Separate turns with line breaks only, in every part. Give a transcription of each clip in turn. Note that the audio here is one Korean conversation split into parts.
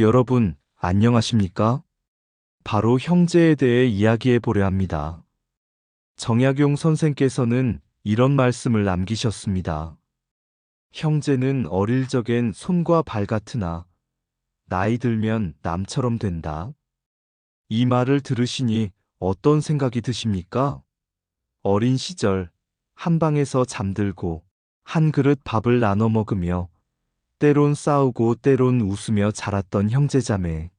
여러분, 안녕하십니까? 바로 형제에 대해 이야기해 보려 합니다. 정약용 선생께서는 이런 말씀을 남기셨습니다. 형제는 어릴 적엔 손과 발 같으나 나이 들면 남처럼 된다. 이 말을 들으시니 어떤 생각이 드십니까? 어린 시절 한 방에서 잠들고 한 그릇 밥을 나눠 먹으며 때론 싸우고 때론 웃으며 자랐던 형제자매.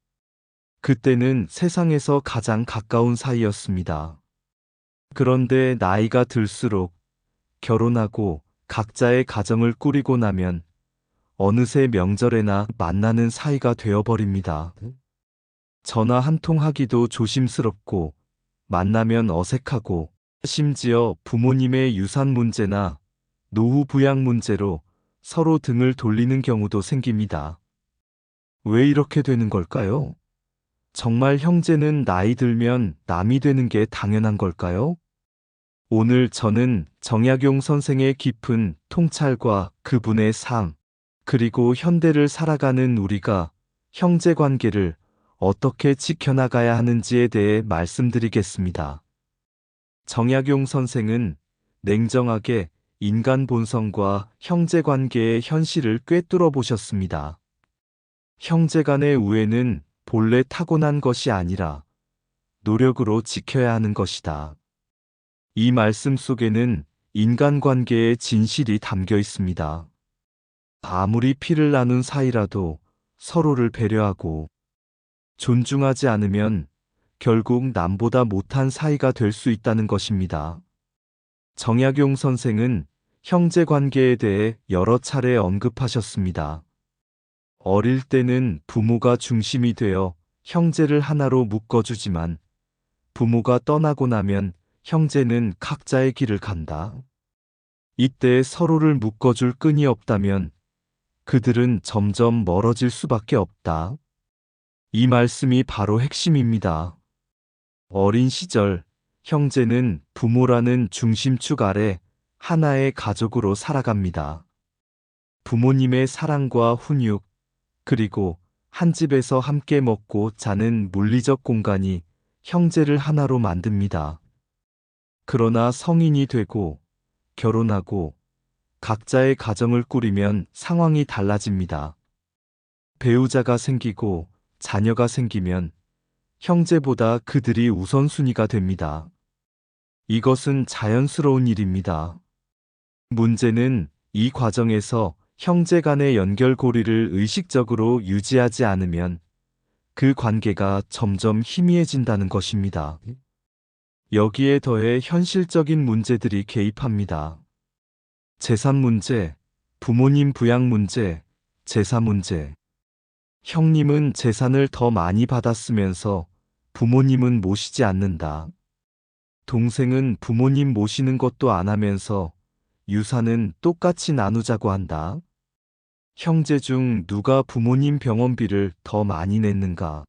그때는 세상에서 가장 가까운 사이였습니다. 그런데 나이가 들수록 결혼하고 각자의 가정을 꾸리고 나면 어느새 명절에나 만나는 사이가 되어버립니다. 전화 한 통 하기도 조심스럽고 만나면 어색하고 심지어 부모님의 유산 문제나 노후 부양 문제로 서로 등을 돌리는 경우도 생깁니다. 왜 이렇게 되는 걸까요? 정말 형제는 나이 들면 남이 되는 게 당연한 걸까요? 오늘 저는 정약용 선생의 깊은 통찰과 그분의 삶, 그리고 현대를 살아가는 우리가 형제 관계를 어떻게 지켜나가야 하는지에 대해 말씀드리겠습니다. 정약용 선생은 냉정하게 인간 본성과 형제 관계의 현실을 꿰뚫어 보셨습니다. 형제 간의 우애는 본래 타고난 것이 아니라 노력으로 지켜야 하는 것이다. 이 말씀 속에는 인간 관계의 진실이 담겨 있습니다. 아무리 피를 나눈 사이라도 서로를 배려하고 존중하지 않으면 결국 남보다 못한 사이가 될 수 있다는 것입니다. 정약용 선생은 형제 관계에 대해 여러 차례 언급하셨습니다. 어릴 때는 부모가 중심이 되어 형제를 하나로 묶어주지만 부모가 떠나고 나면 형제는 각자의 길을 간다. 이때 서로를 묶어줄 끈이 없다면 그들은 점점 멀어질 수밖에 없다. 이 말씀이 바로 핵심입니다. 어린 시절 형제는 부모라는 중심축 아래 하나의 가족으로 살아갑니다. 부모님의 사랑과 훈육, 그리고 한 집에서 함께 먹고 자는 물리적 공간이 형제를 하나로 만듭니다. 그러나 성인이 되고 결혼하고 각자의 가정을 꾸리면 상황이 달라집니다. 배우자가 생기고 자녀가 생기면 형제보다 그들이 우선순위가 됩니다. 이것은 자연스러운 일입니다. 문제는 이 과정에서 형제 간의 연결고리를 의식적으로 유지하지 않으면 그 관계가 점점 희미해진다는 것입니다. 여기에 더해 현실적인 문제들이 개입합니다. 재산 문제, 부모님 부양 문제, 제사 문제. 형님은 재산을 더 많이 받았으면서 부모님은 모시지 않는다. 동생은 부모님 모시는 것도 안 하면서 유산은 똑같이 나누자고 한다. 형제 중 누가 부모님 병원비를 더 많이 냈는가.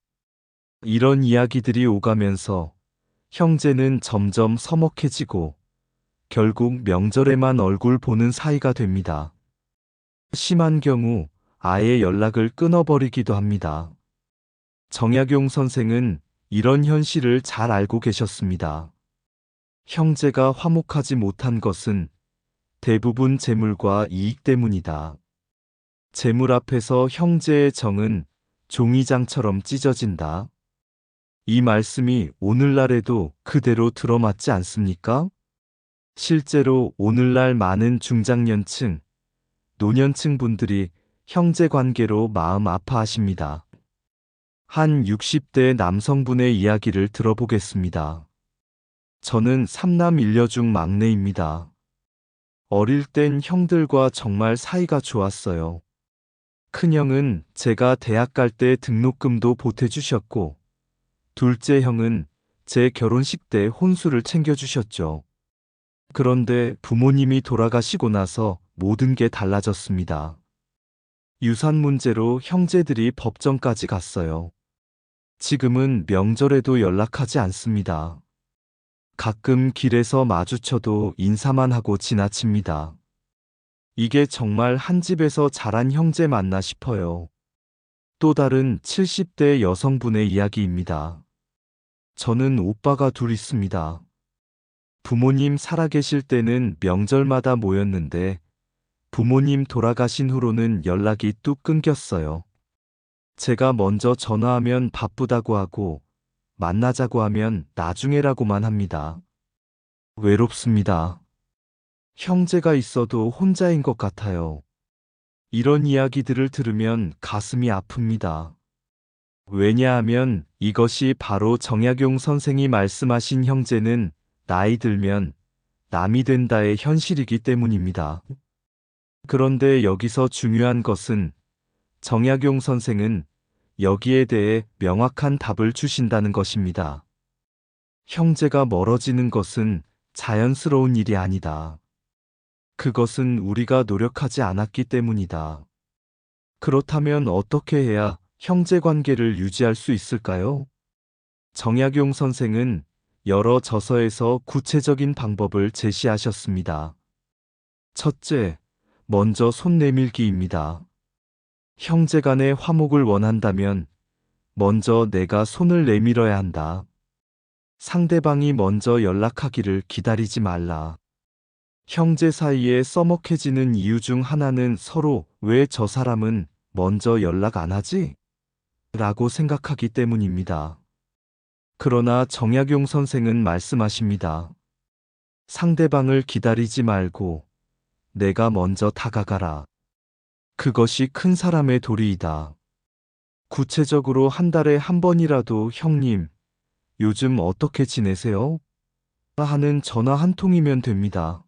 이런 이야기들이 오가면서 형제는 점점 서먹해지고 결국 명절에만 얼굴 보는 사이가 됩니다. 심한 경우 아예 연락을 끊어버리기도 합니다. 정약용 선생은 이런 현실을 잘 알고 계셨습니다. 형제가 화목하지 못한 것은 대부분 재물과 이익 때문이다. 재물 앞에서 형제의 정은 종이장처럼 찢어진다. 이 말씀이 오늘날에도 그대로 들어맞지 않습니까? 실제로 오늘날 많은 중장년층, 노년층 분들이 형제 관계로 마음 아파하십니다. 한 60대 남성분의 이야기를 들어보겠습니다. 저는 삼남 일녀 중 막내입니다. 어릴 땐 형들과 정말 사이가 좋았어요. 큰형은 제가 대학 갈 때 등록금도 보태주셨고, 둘째 형은 제 결혼식 때 혼수를 챙겨주셨죠. 그런데 부모님이 돌아가시고 나서 모든 게 달라졌습니다. 유산 문제로 형제들이 법정까지 갔어요. 지금은 명절에도 연락하지 않습니다. 가끔 길에서 마주쳐도 인사만 하고 지나칩니다. 이게 정말 한 집에서 자란 형제 맞나 싶어요. 또 다른 70대 여성분의 이야기입니다. 저는 오빠가 둘 있습니다. 부모님 살아계실 때는 명절마다 모였는데 부모님 돌아가신 후로는 연락이 뚝 끊겼어요. 제가 먼저 전화하면 바쁘다고 하고 만나자고 하면 나중에라고만 합니다. 외롭습니다. 형제가 있어도 혼자인 것 같아요. 이런 이야기들을 들으면 가슴이 아픕니다. 왜냐하면 이것이 바로 정약용 선생이 말씀하신 형제는 나이 들면 남이 된다의 현실이기 때문입니다. 그런데 여기서 중요한 것은 정약용 선생은 여기에 대해 명확한 답을 주신다는 것입니다. 형제가 멀어지는 것은 자연스러운 일이 아니다. 그것은 우리가 노력하지 않았기 때문이다. 그렇다면 어떻게 해야 형제 관계를 유지할 수 있을까요? 정약용 선생은 여러 저서에서 구체적인 방법을 제시하셨습니다. 첫째, 먼저 손 내밀기입니다. 형제 간의 화목을 원한다면 먼저 내가 손을 내밀어야 한다. 상대방이 먼저 연락하기를 기다리지 말라. 형제 사이에 써먹해지는 이유 중 하나는 서로 왜 저 사람은 먼저 연락 안 하지? 라고 생각하기 때문입니다. 그러나 정약용 선생은 말씀하십니다. 상대방을 기다리지 말고 내가 먼저 다가가라. 그것이 큰 사람의 도리이다. 구체적으로 한 달에 한 번이라도 형님, 요즘 어떻게 지내세요? 하는 전화 한 통이면 됩니다.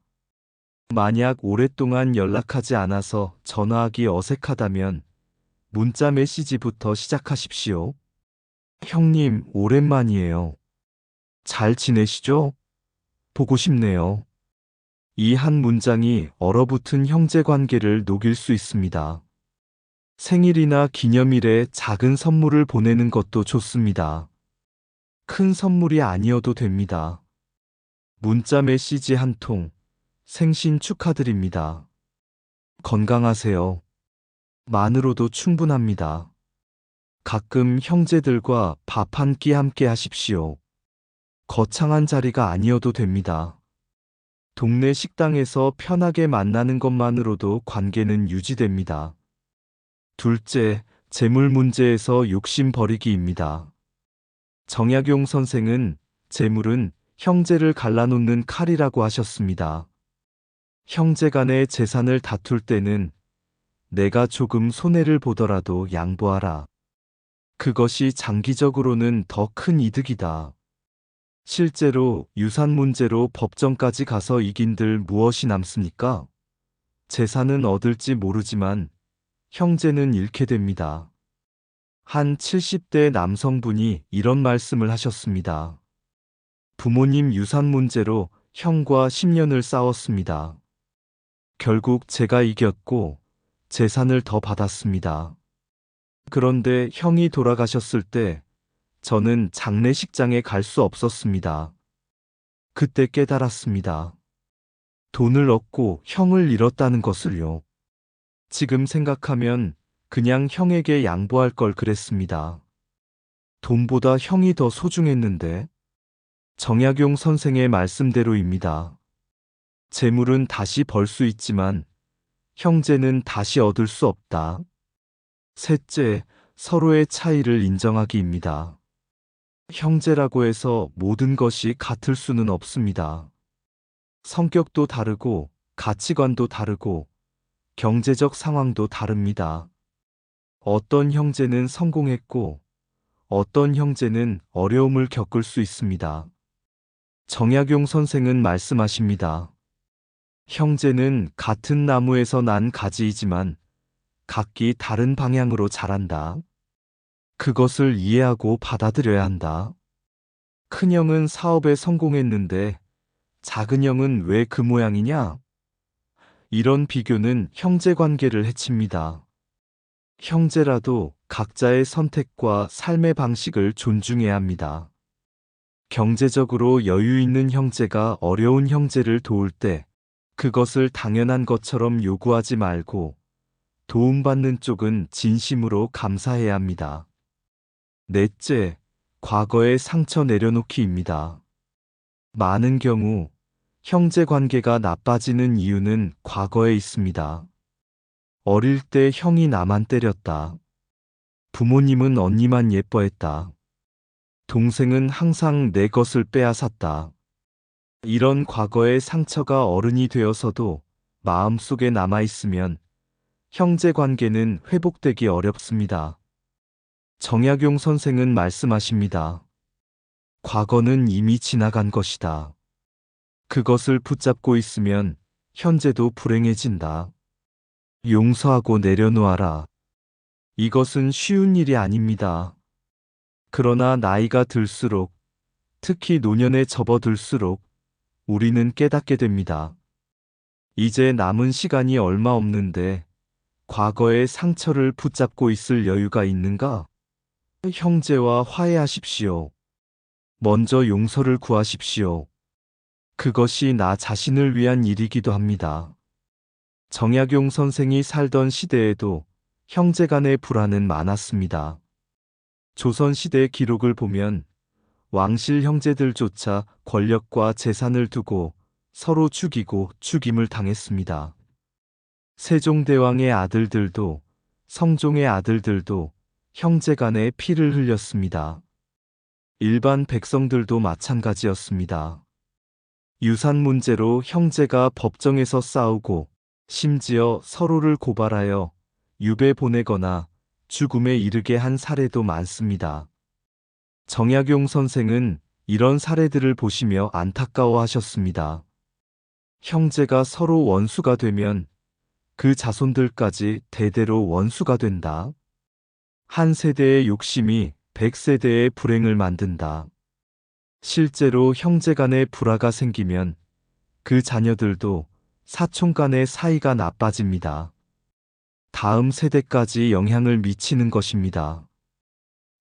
만약 오랫동안 연락하지 않아서 전화하기 어색하다면 문자 메시지부터 시작하십시오. 형님, 오랜만이에요. 잘 지내시죠? 보고 싶네요. 이 한 문장이 얼어붙은 형제 관계를 녹일 수 있습니다. 생일이나 기념일에 작은 선물을 보내는 것도 좋습니다. 큰 선물이 아니어도 됩니다. 문자 메시지 한 통, 생신 축하드립니다. 건강하세요. 만으로도 충분합니다. 가끔 형제들과 밥 한 끼 함께 하십시오. 거창한 자리가 아니어도 됩니다. 동네 식당에서 편하게 만나는 것만으로도 관계는 유지됩니다. 둘째, 재물 문제에서 욕심 버리기입니다. 정약용 선생은 재물은 형제를 갈라놓는 칼이라고 하셨습니다. 형제 간의 재산을 다툴 때는 내가 조금 손해를 보더라도 양보하라. 그것이 장기적으로는 더 큰 이득이다. 실제로 유산 문제로 법정까지 가서 이긴들 무엇이 남습니까? 재산은 얻을지 모르지만 형제는 잃게 됩니다. 한 70대 남성분이 이런 말씀을 하셨습니다. 부모님 유산 문제로 형과 10년을 싸웠습니다. 결국 제가 이겼고 재산을 더 받았습니다. 그런데 형이 돌아가셨을 때 저는 장례식장에 갈 수 없었습니다. 그때 깨달았습니다. 돈을 얻고 형을 잃었다는 것을요. 지금 생각하면 그냥 형에게 양보할 걸 그랬습니다. 돈보다 형이 더 소중했는데 정약용 선생의 말씀대로입니다. 재물은 다시 벌 수 있지만 형제는 다시 얻을 수 없다. 셋째, 서로의 차이를 인정하기입니다. 형제라고 해서 모든 것이 같을 수는 없습니다. 성격도 다르고 가치관도 다르고 경제적 상황도 다릅니다. 어떤 형제는 성공했고 어떤 형제는 어려움을 겪을 수 있습니다. 정약용 선생은 말씀하십니다. 형제는 같은 나무에서 난 가지이지만 각기 다른 방향으로 자란다. 그것을 이해하고 받아들여야 한다. 큰형은 사업에 성공했는데 작은 형은 왜 그 모양이냐? 이런 비교는 형제 관계를 해칩니다. 형제라도 각자의 선택과 삶의 방식을 존중해야 합니다. 경제적으로 여유 있는 형제가 어려운 형제를 도울 때 그것을 당연한 것처럼 요구하지 말고 도움받는 쪽은 진심으로 감사해야 합니다. 넷째, 과거의 상처 내려놓기입니다. 많은 경우 형제 관계가 나빠지는 이유는 과거에 있습니다. 어릴 때 형이 나만 때렸다. 부모님은 언니만 예뻐했다. 동생은 항상 내 것을 빼앗았다. 이런 과거의 상처가 어른이 되어서도 마음속에 남아 있으면 형제 관계는 회복되기 어렵습니다. 정약용 선생은 말씀하십니다. 과거는 이미 지나간 것이다. 그것을 붙잡고 있으면 현재도 불행해진다. 용서하고 내려놓아라. 이것은 쉬운 일이 아닙니다. 그러나 나이가 들수록, 특히 노년에 접어들수록 우리는 깨닫게 됩니다. 이제 남은 시간이 얼마 없는데 과거의 상처를 붙잡고 있을 여유가 있는가? 형제와 화해하십시오. 먼저 용서를 구하십시오. 그것이 나 자신을 위한 일이기도 합니다. 정약용 선생이 살던 시대에도 형제 간의 불화는 많았습니다. 조선시대 기록을 보면 왕실 형제들조차 권력과 재산을 두고 서로 죽이고 죽임을 당했습니다. 세종대왕의 아들들도 성종의 아들들도 형제 간에 피를 흘렸습니다. 일반 백성들도 마찬가지였습니다. 유산 문제로 형제가 법정에서 싸우고 심지어 서로를 고발하여 유배 보내거나 죽음에 이르게 한 사례도 많습니다. 정약용 선생은 이런 사례들을 보시며 안타까워 하셨습니다. 형제가 서로 원수가 되면 그 자손들까지 대대로 원수가 된다. 한 세대의 욕심이 백 세대의 불행을 만든다. 실제로 형제 간의 불화가 생기면 그 자녀들도 사촌 간의 사이가 나빠집니다. 다음 세대까지 영향을 미치는 것입니다.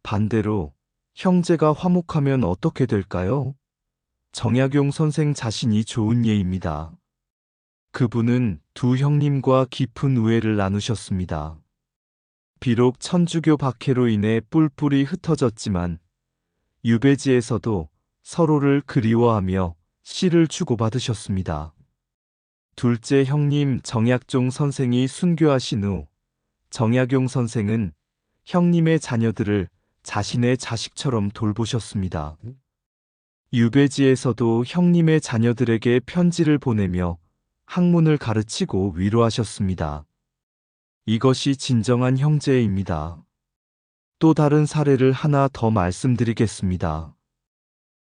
반대로 형제가 화목하면 어떻게 될까요? 정약용 선생 자신이 좋은 예입니다. 그분은 두 형님과 깊은 우애를 나누셨습니다. 비록 천주교 박해로 인해 뿔뿔이 흩어졌지만 유배지에서도 서로를 그리워하며 씨를 주고받으셨습니다. 둘째 형님 정약종 선생이 순교하신 후 정약용 선생은 형님의 자녀들을 자신의 자식처럼 돌보셨습니다. 유배지에서도 형님의 자녀들에게 편지를 보내며 학문을 가르치고 위로하셨습니다. 이것이 진정한 형제입니다. 또 다른 사례를 하나 더 말씀드리겠습니다.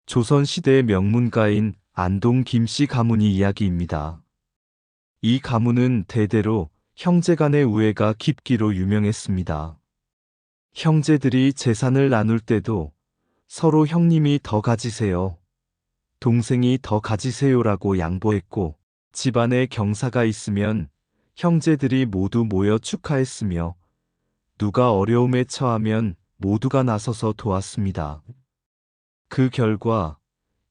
조선시대 명문가인 안동 김씨 가문이 이야기입니다. 이 가문은 대대로 형제 간의 우애가 깊기로 유명했습니다. 형제들이 재산을 나눌 때도 서로 형님이 더 가지세요. 동생이 더 가지세요라고 양보했고 집안에 경사가 있으면 형제들이 모두 모여 축하했으며 누가 어려움에 처하면 모두가 나서서 도왔습니다. 그 결과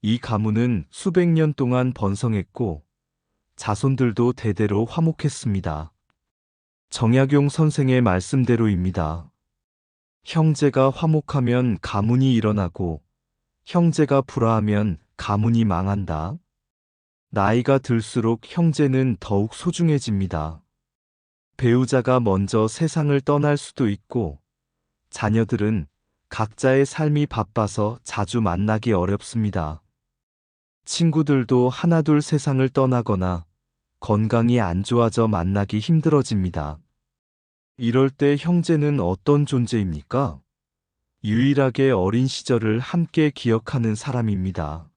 이 가문은 수백 년 동안 번성했고 자손들도 대대로 화목했습니다. 정약용 선생의 말씀대로입니다. 형제가 화목하면 가문이 일어나고 형제가 불화하면 가문이 망한다. 나이가 들수록 형제는 더욱 소중해집니다. 배우자가 먼저 세상을 떠날 수도 있고 자녀들은 각자의 삶이 바빠서 자주 만나기 어렵습니다. 친구들도 하나둘 세상을 떠나거나 건강이 안 좋아져 만나기 힘들어집니다. 이럴 때 형제는 어떤 존재입니까? 유일하게 어린 시절을 함께 기억하는 사람입니다.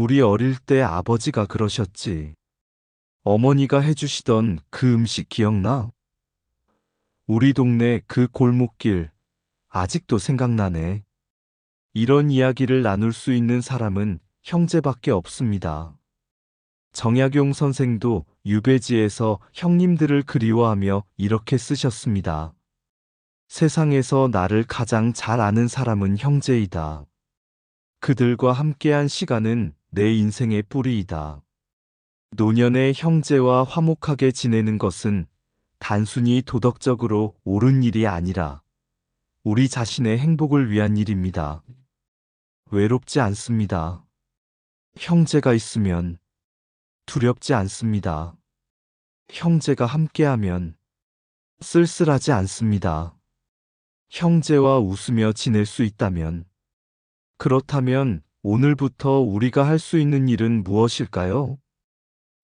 우리 어릴 때 아버지가 그러셨지. 어머니가 해주시던 그 음식 기억나? 우리 동네 그 골목길 아직도 생각나네. 이런 이야기를 나눌 수 있는 사람은 형제밖에 없습니다. 정약용 선생도 유배지에서 형님들을 그리워하며 이렇게 쓰셨습니다. 세상에서 나를 가장 잘 아는 사람은 형제이다. 그들과 함께한 시간은 내 인생의 뿌리이다. 노년의 형제와 화목하게 지내는 것은 단순히 도덕적으로 옳은 일이 아니라 우리 자신의 행복을 위한 일입니다. 외롭지 않습니다. 형제가 있으면 두렵지 않습니다. 형제가 함께하면 쓸쓸하지 않습니다. 형제와 웃으며 지낼 수 있다면 그렇다면 오늘부터 우리가 할 수 있는 일은 무엇일까요?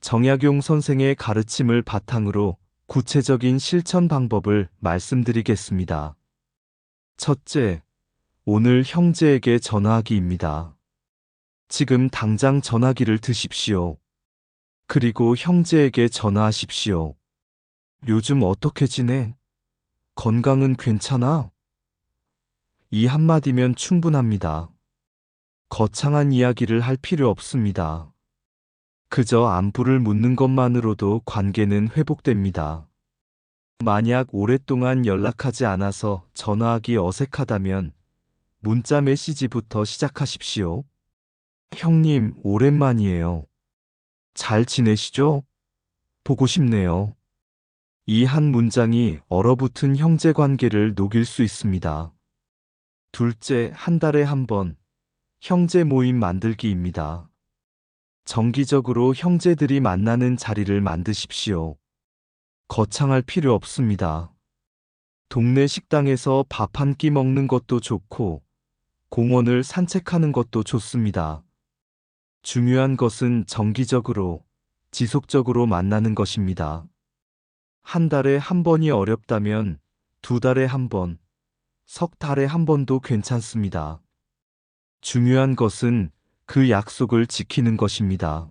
정약용 선생의 가르침을 바탕으로 구체적인 실천 방법을 말씀드리겠습니다. 첫째, 오늘 형제에게 전화하기입니다. 지금 당장 전화기를 드십시오. 그리고 형제에게 전화하십시오. 요즘 어떻게 지내? 건강은 괜찮아? 이 한마디면 충분합니다. 거창한 이야기를 할 필요 없습니다. 그저 안부를 묻는 것만으로도 관계는 회복됩니다. 만약 오랫동안 연락하지 않아서 전화하기 어색하다면 문자 메시지부터 시작하십시오. 형님, 오랜만이에요. 잘 지내시죠? 보고 싶네요. 이 한 문장이 얼어붙은 형제 관계를 녹일 수 있습니다. 둘째, 한 달에 한 번, 형제 모임 만들기입니다. 정기적으로 형제들이 만나는 자리를 만드십시오. 거창할 필요 없습니다. 동네 식당에서 밥 한 끼 먹는 것도 좋고, 공원을 산책하는 것도 좋습니다. 중요한 것은 정기적으로, 지속적으로 만나는 것입니다. 한 달에 한 번이 어렵다면 두 달에 한 번, 석 달에 한 번도 괜찮습니다. 중요한 것은 그 약속을 지키는 것입니다.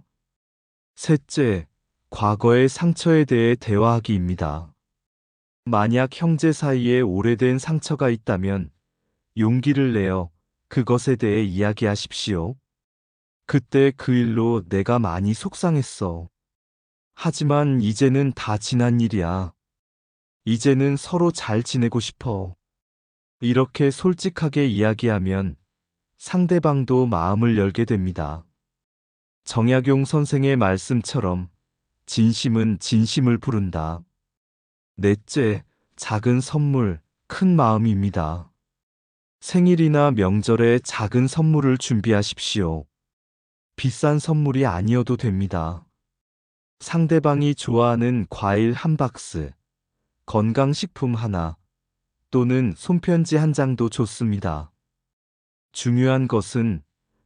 셋째, 과거의 상처에 대해 대화하기입니다. 만약 형제 사이에 오래된 상처가 있다면 용기를 내어 그것에 대해 이야기하십시오. 그때 그 일로 내가 많이 속상했어. 하지만 이제는 다 지난 일이야. 이제는 서로 잘 지내고 싶어. 이렇게 솔직하게 이야기하면 상대방도 마음을 열게 됩니다. 정약용 선생의 말씀처럼 진심은 진심을 부른다. 넷째, 작은 선물, 큰 마음입니다. 생일이나 명절에 작은 선물을 준비하십시오. 비싼 선물이 아니어도 됩니다. 상대방이 좋아하는 과일 한 박스, 건강식품 하나, 또는 손편지 한 장도 좋습니다. 중요한 것은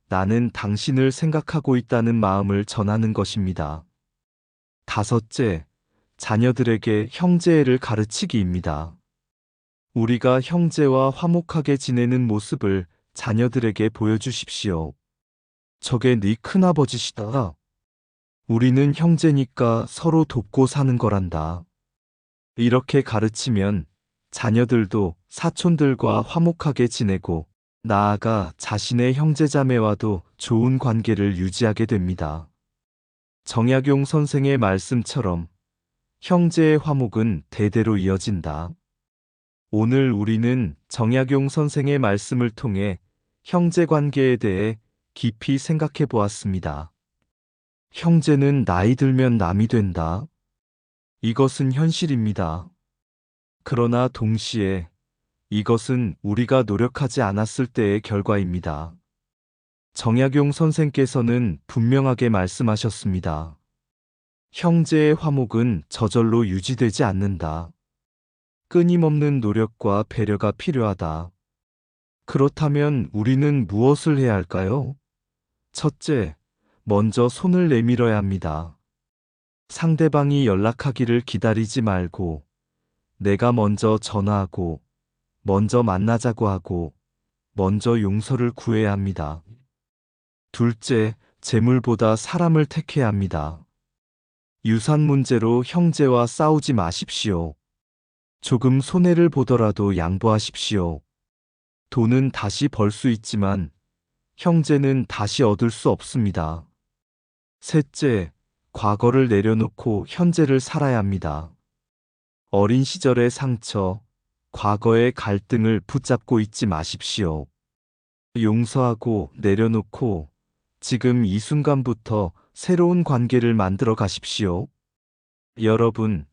나는 당신을 생각하고 있다는 마음을 전하는 것입니다. 다섯째, 자녀들에게 형제애를 가르치기입니다. 우리가 형제와 화목하게 지내는 모습을 자녀들에게 보여주십시오. 저게 네 큰아버지시다. 우리는 형제니까 서로 돕고 사는 거란다. 이렇게 가르치면 자녀들도 사촌들과 화목하게 지내고 나아가 자신의 형제자매와도 좋은 관계를 유지하게 됩니다. 정약용 선생의 말씀처럼 형제의 화목은 대대로 이어진다. 오늘 우리는 정약용 선생의 말씀을 통해 형제 관계에 대해 깊이 생각해 보았습니다. 형제는 나이 들면 남이 된다. 이것은 현실입니다. 그러나 동시에 이것은 우리가 노력하지 않았을 때의 결과입니다. 정약용 선생께서는 분명하게 말씀하셨습니다. 형제의 화목은 저절로 유지되지 않는다. 끊임없는 노력과 배려가 필요하다. 그렇다면 우리는 무엇을 해야 할까요? 첫째, 먼저 손을 내밀어야 합니다. 상대방이 연락하기를 기다리지 말고 내가 먼저 전화하고 먼저 만나자고 하고 먼저 용서를 구해야 합니다. 둘째, 재물보다 사람을 택해야 합니다. 유산 문제로 형제와 싸우지 마십시오. 조금 손해를 보더라도 양보하십시오. 돈은 다시 벌 수 있지만 형제는 다시 얻을 수 없습니다. 셋째, 과거를 내려놓고 현재를 살아야 합니다. 어린 시절의 상처, 과거의 갈등을 붙잡고 있지 마십시오. 용서하고 내려놓고 지금 이 순간부터 새로운 관계를 만들어 가십시오. 여러분,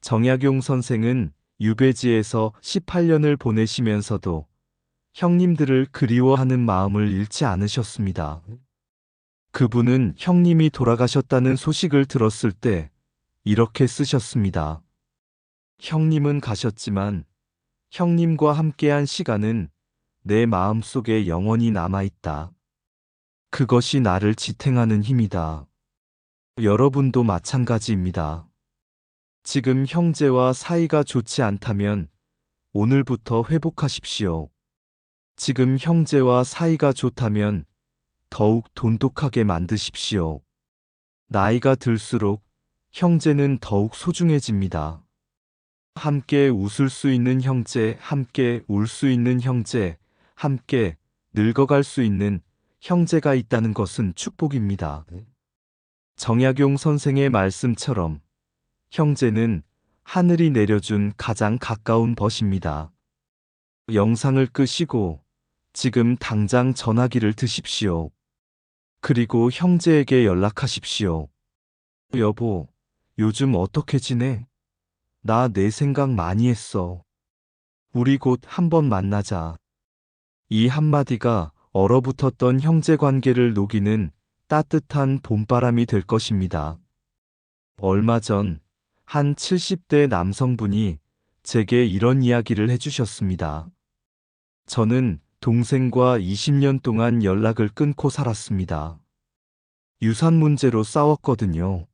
정약용 선생은 유배지에서 18년을 보내시면서도 형님들을 그리워하는 마음을 잃지 않으셨습니다. 그분은 형님이 돌아가셨다는 소식을 들었을 때 이렇게 쓰셨습니다. 형님은 가셨지만 형님과 함께한 시간은 내 마음 속에 영원히 남아있다. 그것이 나를 지탱하는 힘이다. 여러분도 마찬가지입니다. 지금 형제와 사이가 좋지 않다면 오늘부터 회복하십시오. 지금 형제와 사이가 좋다면 더욱 돈독하게 만드십시오. 나이가 들수록 형제는 더욱 소중해집니다. 함께 웃을 수 있는 형제, 함께 울 수 있는 형제, 함께 늙어갈 수 있는 형제가 있다는 것은 축복입니다. 정약용 선생의 말씀처럼 형제는 하늘이 내려준 가장 가까운 벗입니다. 영상을 끄시고 지금 당장 전화기를 드십시오. 그리고 형제에게 연락하십시오. 여보, 요즘 어떻게 지내? 나 내 생각 많이 했어. 우리 곧 한번 만나자. 이 한마디가 얼어붙었던 형제 관계를 녹이는 따뜻한 봄바람이 될 것입니다. 얼마 전 한 70대 남성분이 제게 이런 이야기를 해주셨습니다. 저는 동생과 20년 동안 연락을 끊고 살았습니다. 유산 문제로 싸웠거든요.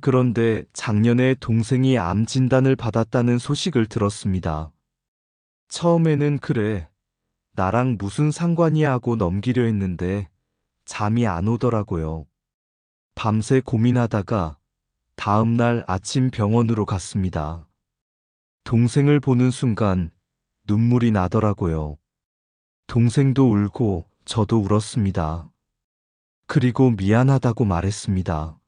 그런데 작년에 동생이 암 진단을 받았다는 소식을 들었습니다. 처음에는 그래, 나랑 무슨 상관이야 하고 넘기려 했는데 잠이 안 오더라고요. 밤새 고민하다가 다음 날 아침 병원으로 갔습니다. 동생을 보는 순간 눈물이 나더라고요. 동생도 울고 저도 울었습니다. 그리고 미안하다고 말했습니다.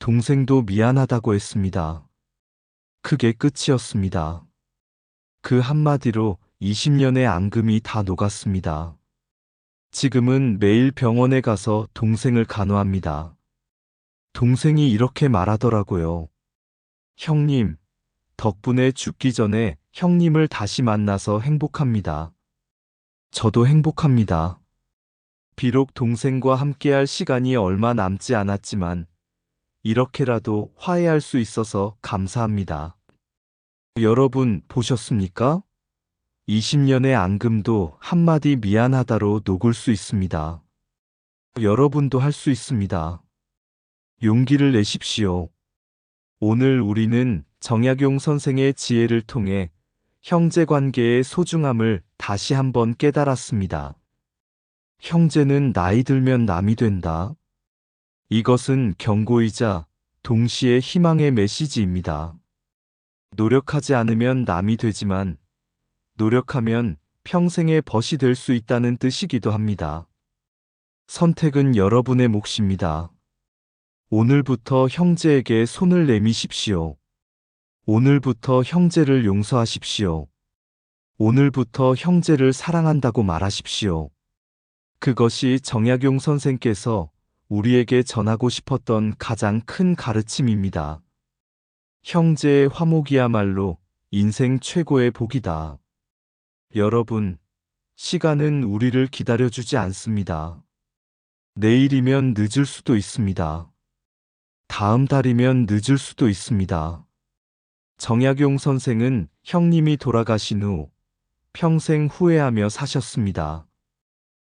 동생도 미안하다고 했습니다. 그게 끝이었습니다. 그 한마디로 20년의 앙금이 다 녹았습니다. 지금은 매일 병원에 가서 동생을 간호합니다. 동생이 이렇게 말하더라고요. 형님, 덕분에 죽기 전에 형님을 다시 만나서 행복합니다. 저도 행복합니다. 비록 동생과 함께할 시간이 얼마 남지 않았지만, 이렇게라도 화해할 수 있어서 감사합니다. 여러분 보셨습니까? 20년의 앙금도 한마디 미안하다로 녹을 수 있습니다. 여러분도 할 수 있습니다. 용기를 내십시오. 오늘 우리는 정약용 선생의 지혜를 통해 형제 관계의 소중함을 다시 한번 깨달았습니다. 형제는 나이 들면 남이 된다. 이것은 경고이자 동시에 희망의 메시지입니다. 노력하지 않으면 남이 되지만 노력하면 평생의 벗이 될 수 있다는 뜻이기도 합니다. 선택은 여러분의 몫입니다. 오늘부터 형제에게 손을 내미십시오. 오늘부터 형제를 용서하십시오. 오늘부터 형제를 사랑한다고 말하십시오. 그것이 정약용 선생께서 우리에게 전하고 싶었던 가장 큰 가르침입니다. 형제의 화목이야말로 인생 최고의 복이다. 여러분, 시간은 우리를 기다려주지 않습니다. 내일이면 늦을 수도 있습니다. 다음 달이면 늦을 수도 있습니다. 정약용 선생은 형님이 돌아가신 후 평생 후회하며 사셨습니다.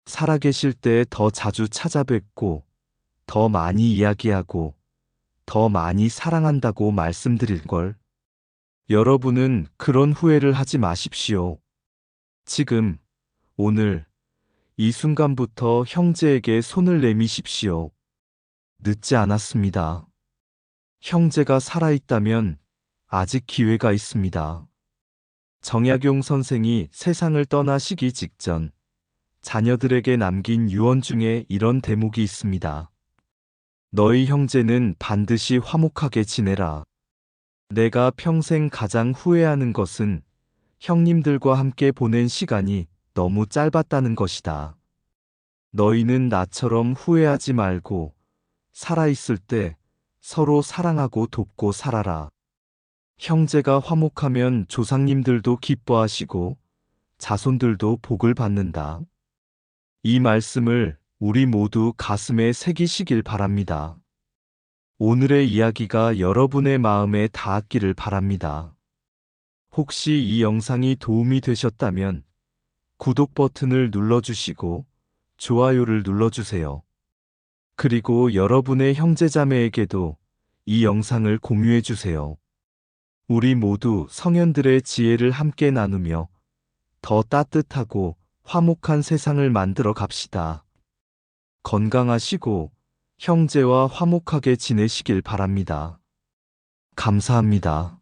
살아계실 때 더 자주 찾아뵙고 더 많이 이야기하고 더 많이 사랑한다고 말씀드릴 걸. 여러분은 그런 후회를 하지 마십시오. 지금, 오늘, 이 순간부터 형제에게 손을 내미십시오. 늦지 않았습니다. 형제가 살아있다면 아직 기회가 있습니다. 정약용 선생이 세상을 떠나시기 직전 자녀들에게 남긴 유언 중에 이런 대목이 있습니다. 너희 형제는 반드시 화목하게 지내라. 내가 평생 가장 후회하는 것은 형님들과 함께 보낸 시간이 너무 짧았다는 것이다. 너희는 나처럼 후회하지 말고 살아있을 때 서로 사랑하고 돕고 살아라. 형제가 화목하면 조상님들도 기뻐하시고 자손들도 복을 받는다. 이 말씀을 우리 모두 가슴에 새기시길 바랍니다. 오늘의 이야기가 여러분의 마음에 닿았기를 바랍니다. 혹시 이 영상이 도움이 되셨다면 구독 버튼을 눌러주시고 좋아요를 눌러주세요. 그리고 여러분의 형제자매에게도 이 영상을 공유해주세요. 우리 모두 성현들의 지혜를 함께 나누며 더 따뜻하고 화목한 세상을 만들어 갑시다. 건강하시고 형제와 화목하게 지내시길 바랍니다. 감사합니다.